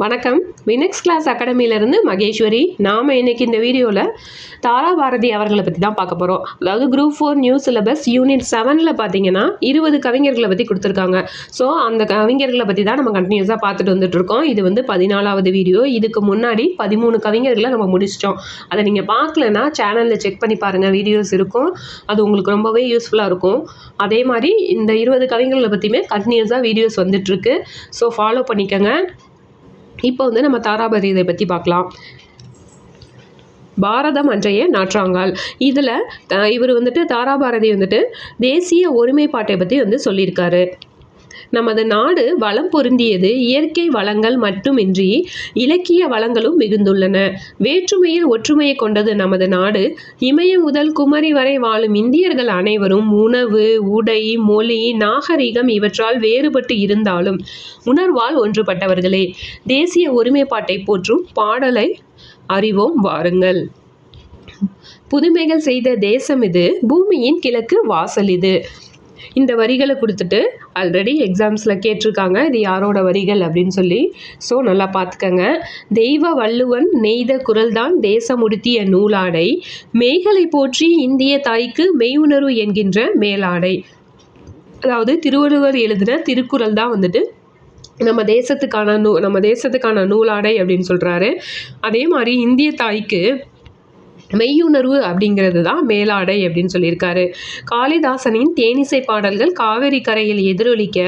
வணக்கம். வினக்ஸ் கிளாஸ் அகாடமியிலேருந்து மகேஸ்வரி. நாம் இன்றைக்கி இந்த வீடியோவில் தாரா பாரதி அவர்களை பற்றி தான் பார்க்க போகிறோம் அதாவது group four new syllabus unit செவனில் பார்த்தீங்கன்னா இருபது கவிஞர்களை பற்றி கொடுத்துருக்காங்க. ஸோ அந்த கவிஞர்களை பற்றி தான் நம்ம கண்டினியூஸாக பார்த்துட்டு வந்துட்டுருக்கோம் இது வந்து பதினாலாவது வீடியோ. இதுக்கு முன்னாடி பதிமூணு கவிஞர்களை நம்ம முடிச்சிட்டோம். அதை நீங்கள் பார்க்கலன்னா சேனலில் செக் பண்ணி பாருங்கள் வீடியோஸ் இருக்கும். அது உங்களுக்கு ரொம்பவே யூஸ்ஃபுல்லாக இருக்கும். அதே மாதிரி இந்த இருபது கவிஞர்களை பற்றியுமே கண்டினியூஸாக வீடியோஸ் வந்துட்டுருக்கு ஸோ ஃபாலோ பண்ணிக்கோங்க. இப்போ வந்து நம்ம தாராபதி இதை பற்றி பார்க்கலாம். பாரதம் அன்றைய நாற்றாங்கால். இதில் இவர் வந்துட்டு தாராபாரதி வந்துட்டு தேசிய ஒருமைப்பாட்டை பற்றி வந்து சொல்லியிருக்காரு. நமது நாடு வளம் பொருந்தியது இயற்கை வளங்கள் மட்டுமின்றி இலக்கிய வளங்களும் மிகுந்துள்ளன. வேற்றுமையில் ஒற்றுமையை கொண்டது நமது நாடு. இமயம் முதல் குமரி வரை வாழும் இந்தியர்கள் அனைவரும் உணவு உடை மொழி நாகரிகம் இவற்றால் வேறுபட்டு இருந்தாலும் உணர்வால் ஒன்றுபட்டவர்களே. தேசிய ஒருமைப்பாட்டை போற்றும் பாடலை அறிவோம் வாருங்கள். புதுமைகள் செய்த தேசம் இது. பூமியின் கிழக்கு வாசல் இது. இந்த வரிகளை கொடுத்துட்டு ஆல்ரெடி எக்ஸாம்ஸில் கேட்டிருக்காங்க. இது யாரோட வரிகள் அப்படின்னு சொல்லி. ஸோ நல்லா பார்த்துக்கங்க. தெய்வ வள்ளுவன் நெய்த குரல்தான் தேசமுடுத்திய நூலாடை. மேகலை போற்றி இந்திய தாய்க்கு மெய்யுணர்வு என்கின்ற மேலாடை. அதாவது திருவள்ளுவர் எழுதின திருக்குறள் தான் வந்துட்டு நம்ம தேசத்துக்கான நூ நம்ம தேசத்துக்கான நூலாடை அப்படின்னு சொல்கிறாரு அதே மாதிரி இந்திய தாய்க்கு மெய்யுணர்வு அப்படிங்கிறது தான் மேலாடை அப்படின்னு சொல்லியிருக்காரு. காளிதாசனின் தேனிசை பாடல்கள் காவிரி கரையில் எதிரொலிக்க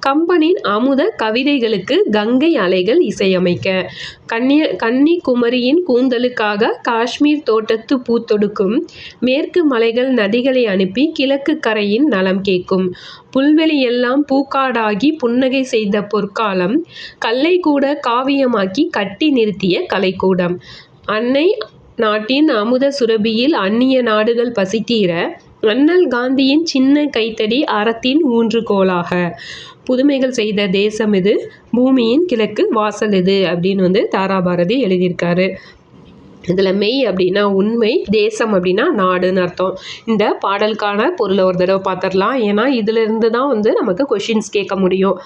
கம்பனின் அமுத கவிதைகளுக்கு கங்கை அலைகள் இசையமைக்க கன்னிய கன்னிகுமரியின் கூந்தலுக்காக காஷ்மீர் தோட்டத்து பூத்தொடுக்கும் மேற்கு மலைகள் நதிகளை அனுப்பி கிழக்கு கரையின் நலம் கேட்கும் புல்வெளியெல்லாம் பூக்காடாகி புன்னகை செய்த பொற்காலம் கல்லை கூட காவியமாக்கி கட்டி நிறுத்திய கலைக்கூடம் அன்னை நாட்டின் அமுத சுரபியில் அந்நிய நாடுகள் பசித்தீர அண்ணல் காந்தியின் சின்ன கைத்தடி அறத்தின் ஊன்றுகோலாக புதுமைகள் செய்த தேசம் இது பூமியின் கிழக்கு வாசல் இது அப்படின்னு வந்து தாராபாரதி எழுதியிருக்காரு. இதில் மெய் அப்படின்னா உண்மை தேசம் அப்படின்னா நாடுன்னு அர்த்தம். இந்த பாடலுக்கான பொருளை ஒரு தடவை பார்த்துடலாம். ஏன்னா இதிலிருந்து தான் வந்து நமக்கு கொஷின்ஸ் கேட்க முடியும்.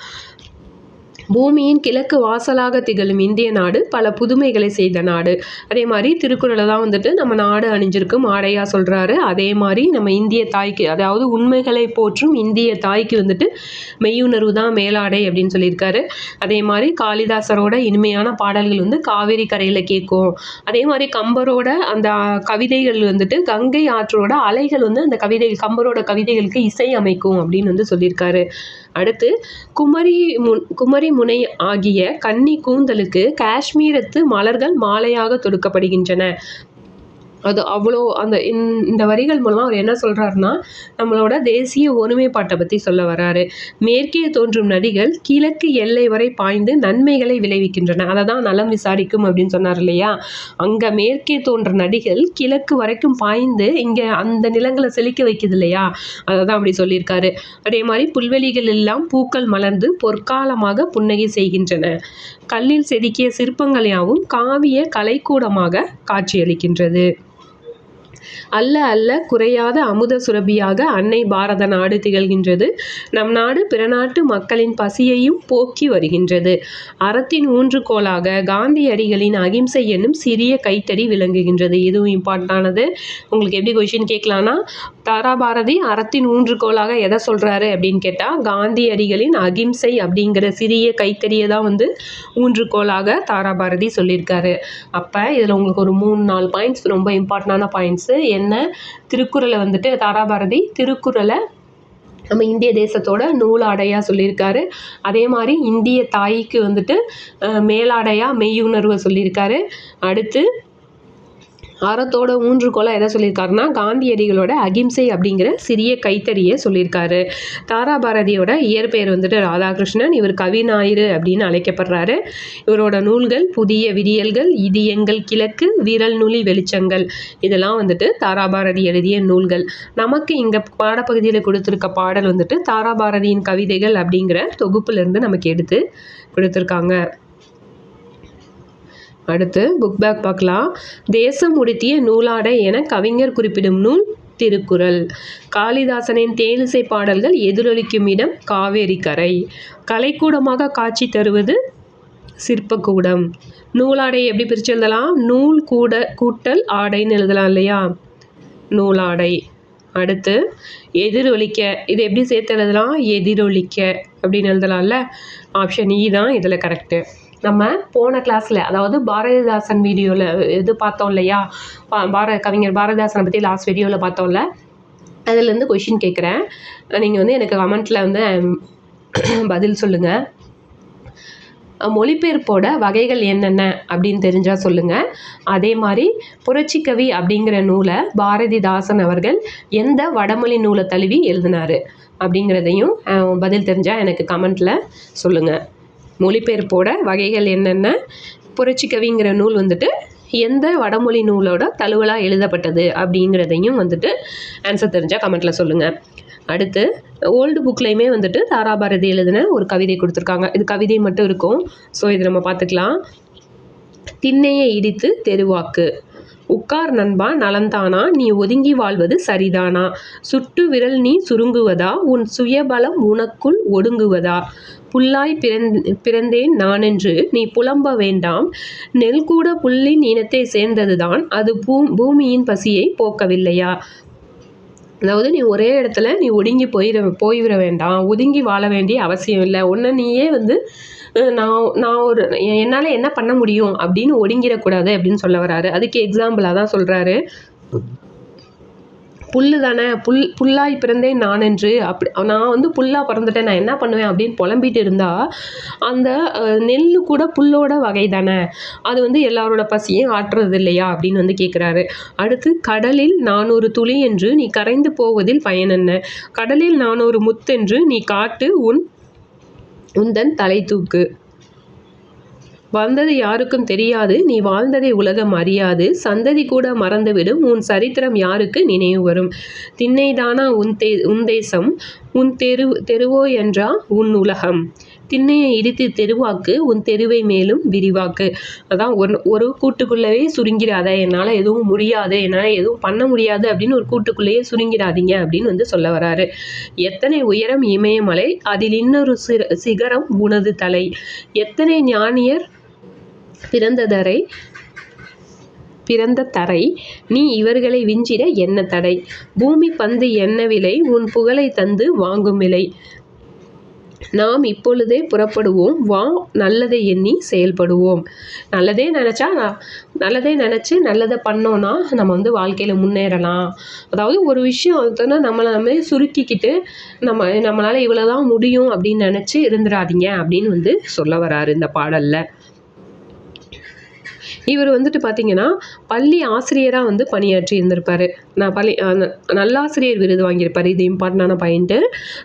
பூமியின் கிழக்கு வாசலாக திகழும் இந்திய நாடு பல புதுமைகளை செய்த நாடு. அதே மாதிரி திருக்குறளை தான் வந்துட்டு நம்ம நாடு அணிஞ்சிருக்கும். ஆடையாக சொல்கிறாரு அதே மாதிரி நம்ம இந்திய தாய்க்கு அதாவது உண்மைகளை போற்றும் இந்திய தாய்க்கு வந்துட்டு மெய்யுணர்வு தான் மேலாடை அப்படின்னு சொல்லியிருக்காரு. அதே மாதிரி காளிதாசரோட இனிமையான பாடல்கள் வந்து காவேரி கரையில் கேட்கும். அதே மாதிரி கம்பரோட அந்த கவிதைகள் வந்துட்டு கங்கை ஆற்றோட அலைகள் வந்து அந்த கவிதைகள் கம்பரோட கவிதைகளுக்கு இசை அமைக்கும் அப்படின்னு வந்து சொல்லியிருக்காரு. அடுத்து குமரி முன் குமரி முனை ஆகிய கன்னி கூந்தலுக்கு காஷ்மீரத்து மலர்கள் மாலையாக தொடுக்கப்படுகின்றன. அது அவ்வளோ அந்த இந்த வரிகள் மூலமாக அவர் என்ன சொல்கிறாருன்னா நம்மளோட தேசிய ஒருமைப்பாட்டை பற்றி சொல்ல வராரு மேற்கே தோன்றும் நதிகள் கிழக்கு எல்லை வரை பாய்ந்து நன்மைகளை விளைவிக்கின்றன. அதை தான் நலம் விசாரிக்கும் அப்படின்னு சொன்னார் இல்லையா? அங்கே மேற்கே தோன்ற நதிகள் கிழக்கு வரைக்கும் பாய்ந்து இங்கே அந்த நிலங்களை செழிக்க வைக்குது இல்லையா? அதை தான் அப்படி சொல்லியிருக்காரு. அதே மாதிரி புல்வெளிகள் எல்லாம் பூக்கள் மலர்ந்து பொற்காலமாக புன்னகை செய்கின்றன. கல்லில் செதுக்கிய சிற்பங்கள் யாவும் காவிய கலைக்கூடமாக காட்சியளிக்கின்றது. அல்ல அல்ல குறையாத அமுத சுரபியாக அன்னை பாரத நாடு திகழ்கின்றது. நம் நாடு பிற நாட்டு மக்களின் பசியையும் போக்கி வருகின்றது. அறத்தின் ஊன்றுகோலாக காந்தியடிகளின் அகிம்சை என்னும் சிறிய கைத்தறி விளங்குகின்றது. இதுவும் இம்பார்ட்டண்டானது உங்களுக்கு எப்படி கொஷின் கேட்கலான்னா தாராபாரதி அறத்தின் ஊன்றுகோலாக எதை சொல்கிறாரு அப்படின்னு கேட்டால் காந்தியடிகளின் அகிம்சை அப்படிங்கிற சிறிய கைத்தறியை தான் வந்து ஊன்றுகோலாக தாராபாரதி சொல்லியிருக்காரு. அப்போ இதில் உங்களுக்கு ஒரு மூணு நாலு பாயிண்ட்ஸ் ரொம்ப இம்பார்ட்டண்டான பாயிண்ட்ஸ் என்ன? திருக்குறளை வந்துட்டு தாராபாரதி திருக்குறளை நம்ம இந்திய தேசத்தோட நூலாடையாக சொல்லியிருக்காரு. அதே மாதிரி இந்திய தாய்க்கு வந்துட்டு மேலாடையாக மெய்யுணர்வை சொல்லியிருக்காரு. அடுத்து அறத்தோட ஊன்றுகோலை எதை சொல்லியிருக்காருன்னா காந்தியடிகளோட அகிம்சை அப்படிங்கிற சிறிய கைத்தறியை சொல்லியிருக்காரு. தாராபாரதியோட இயற்பெயர் வந்துட்டு ராதாகிருஷ்ணன் இவர் கவிஞாயிறு அப்படின்னு அழைக்கப்படுறாரு. இவரோட நூல்கள் புதிய விடியல்கள் இது எங்கள் கிழக்கு விரல் நுழி வெளிச்சங்கள். இதெல்லாம் வந்துட்டு தாராபாரதி எழுதிய நூல்கள். நமக்கு இங்கே பாடப்பகுதியில் கொடுத்துருக்க பாடல் வந்துட்டு தாராபாரதியின் கவிதைகள் அப்படிங்கிற தொகுப்புலேருந்து நமக்கு எடுத்து கொடுத்துருக்காங்க. அடுத்து புக் பேக் பார்க்கலாம். தேசம் உடுத்திய நூலாடை என கவிஞர் குறிப்பிடும் நூல் திருக்குறள். காளிதாசனின் தேனிசை பாடல்கள் எதிரொலிக்கும் இடம் காவேரி கரை கலைக்கூடமாக காட்சி தருவது சிற்பக்கூடம். நூலாடை எப்படி பிரித்து எழுதலாம்? நூல் கூட கூட்டல் ஆடைன்னு எழுதலாம் இல்லையா? நூலாடை. அடுத்து எதிரொலிக்க இது எப்படி சேர்த்து எழுதலாம்? எதிரொலிக்க அப்படின்னு எழுதலாம்ல. ஆப்ஷன் இ e தான் இதில் கரெக்டு நம்ம போன கிளாஸில் அதாவது பாரதிதாசன் வீடியோவில் இது பார்த்தோம் இல்லையா? பா- பார கவிஞர் பாரதிதாசனை பற்றி லாஸ்ட் வீடியோவில் பார்த்தோம்ல. அதுலேருந்து கொஷின் கேட்குறேன். நீங்கள் வந்து எனக்கு கமெண்ட்டில் வந்து பதில் சொல்லுங்கள் மொழிபெயர்ப்போட வகைகள் என்னென்ன அப்படின்னு தெரிஞ்சால் சொல்லுங்கள் அதே மாதிரி புரட்சிக்கவி அப்படிங்கிற நூலை பாரதிதாசன் அவர்கள் எந்த வடமொழி நூலை தழுவி எழுதினார் அப்படிங்கிறதையும் பதில் தெரிஞ்சால் எனக்கு கமெண்ட்டில் சொல்லுங்கள் மொழிபெயர்ப்போட வகைகள் என்னென்ன? புரட்சிக்கவிங்கிற நூல் வந்துட்டு எந்த வடமொழி நூலோட தழுவலாக எழுதப்பட்டது அப்படிங்கிறதையும் வந்துட்டு ஆன்சர் தெரிஞ்சால் கமெண்ட்டில் சொல்லுங்கள் அடுத்து ஓல்டு புக்லேயுமே வந்துட்டு தாராபாரதி எழுதின ஒரு கவிதை கொடுத்துருக்காங்க. இது கவிதை மட்டும் இருக்கும். ஸோ இது நம்ம பார்த்துக்கலாம். திண்ணையை இடித்து தெருவாக்கு. உட்கார் நண்பா நலந்தானா நீ ஒதுங்கி வாழ்வது சரிதானா? சுட்டு விரல் நீ சுருங்குவதா? உன் சுயபலம் உனக்குள் ஒடுங்குவதா? புல்லாய் பிறந் பிறந்தேன் நானென்று நீ புலம்ப வேண்டாம். நெல் கூட புல்லின் இனத்தை சேர்ந்ததுதான். அது பூ பூமியின் பசியை போக்கவில்லையா? அதாவது நீ ஒரே இடத்துல நீ ஒடுங்கி போயிட போய்விட வேண்டாம். ஒதுங்கி வாழ வேண்டிய அவசியம் இல்லை. ஒன்று நீயே வந்து நான் நான் ஒரு என்னால் என்ன பண்ண முடியும் அப்படின்னு ஒடுங்கிடக்கூடாது அப்படின்னு சொல்ல வராரு. அதுக்கு எக்ஸாம்பிளாக தான் சொல்கிறாரு புல்லு தானே புல் புல்லாய் பிறந்தேன் நான் என்று. அப்படி நான் வந்து புல்லாக பிறந்துட்டேன் நான் என்ன பண்ணுவேன் அப்படின்னு புலம்பிட்டு இருந்தால் அந்த நெல் நெல்லு கூட புல்லோட வகை தானே. அது வந்து எல்லாரோட பசியும் ஆற்றுறது இல்லையா அப்படின்னு வந்து கேட்குறாரு அடுத்து கடலில் நானூறு துளி என்று நீ கரைந்து போவதில் பயன் என்ன? கடலில் நானூறு முத்தென்று நீ காட்டு உன் உந்தன் தலை தூக்கு வந்தது யாருக்கும் தெரியாது நீ வாழ்ந்ததை உலகம் அறியாது. சந்ததி கூட மறந்துவிடும் உன் சரித்திரம் யாருக்கு நினைவு வரும்? திண்ணைதானா உன் தே உன் தேசம் உன் தெரு தெருவோ என்றா உன் உலகம்? திண்ணையை இடித்து தெருவாக்கு உன் தெருவை மேலும் விரிவாக்கு. அதான் ஒரு ஒரு கூட்டுக்குள்ளவே சுருங்கிடாத என்னால் எதுவும் முடியாது என்னால் எதுவும் பண்ண முடியாது அப்படின்னு ஒரு கூட்டுக்குள்ளேயே சுருங்கிடாதீங்க அப்படின்னு வந்து சொல்ல வராரு. எத்தனை உயரம் இமயமலை அதில் இன்னொரு சிகரம் உனது தலை. எத்தனை ஞானியர் பிறந்ததரை பிறந்த தரை நீ இவர்களை விஞ்சிட என்ன தடை? பூமி பந்து என்ன விலை உன் புகழை தந்து வாங்கும் விலை. நாம் இப்பொழுதே புறப்படுவோம். வா நல்லதை எண்ணி செயல்படுவோம். நல்லதே நினச்சா நல்லதே நினச்சி நல்லதை பண்ணோன்னா நம்ம வந்து வாழ்க்கையில் முன்னேறலாம். அதாவது ஒரு விஷயம் வந்துன்னா நம்மளை நம்ம சுருக்கிக்கிட்டு நம்ம நம்மளால் இவ்வளோ தான் முடியும் அப்படின்னு நினச்சி இருந்துடாதீங்க அப்படின்னு வந்து சொல்ல வராரு இந்த பாடலில். இவர் வந்துட்டு பார்த்தீங்கன்னா பள்ளி ஆசிரியராக வந்து பணியாற்றி இருந்திருப்பார். நான் பள்ளி நல்லாசிரியர் விருது வாங்கியிருப்பார். இது இம்பார்ட்டண்டான பாயிண்ட்டு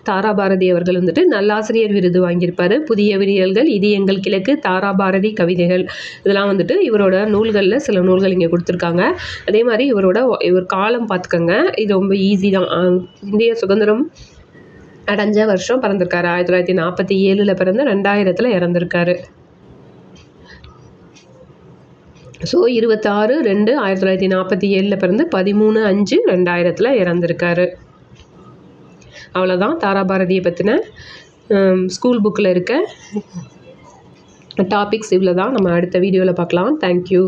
தாராபாரதி அவர்கள் வந்துட்டு நல்லாசிரியர் விருது வாங்கியிருப்பார். புதிய விரியல்கள் இது எங்கள் கிழக்கு தாராபாரதி கவிதைகள். இதெல்லாம் வந்துட்டு இவரோட நூல்களில் சில நூல்கள் இங்கே கொடுத்துருக்காங்க. அதே மாதிரி இவரோட இவர் காலம் பார்த்துக்கோங்க இது ரொம்ப ஈஸி தான். இந்திய சுதந்திரம் அடைஞ்ச வருஷம் பிறந்திருக்காரு. ஆயிரத்தி தொள்ளாயிரத்தி நாற்பத்தி ஏழில் பிறந்து ரெண்டாயிரத்தில் இறந்திருக்காரு. ஸோ இருபத்தாறு ரெண்டு ஆயிரத்தி தொள்ளாயிரத்தி நாற்பத்தி ஏழில் பிறந்து பதிமூணு அஞ்சு ரெண்டாயிரத்தில் இறந்துருக்காரு. அவ்வளோதான் தாராபாரதியை பற்றின ஸ்கூல் புக்கில் இருக்க டாபிக்ஸ் இவ்வளோ தான் நம்ம அடுத்த வீடியோவில் பார்க்கலாம். தேங்க்யூ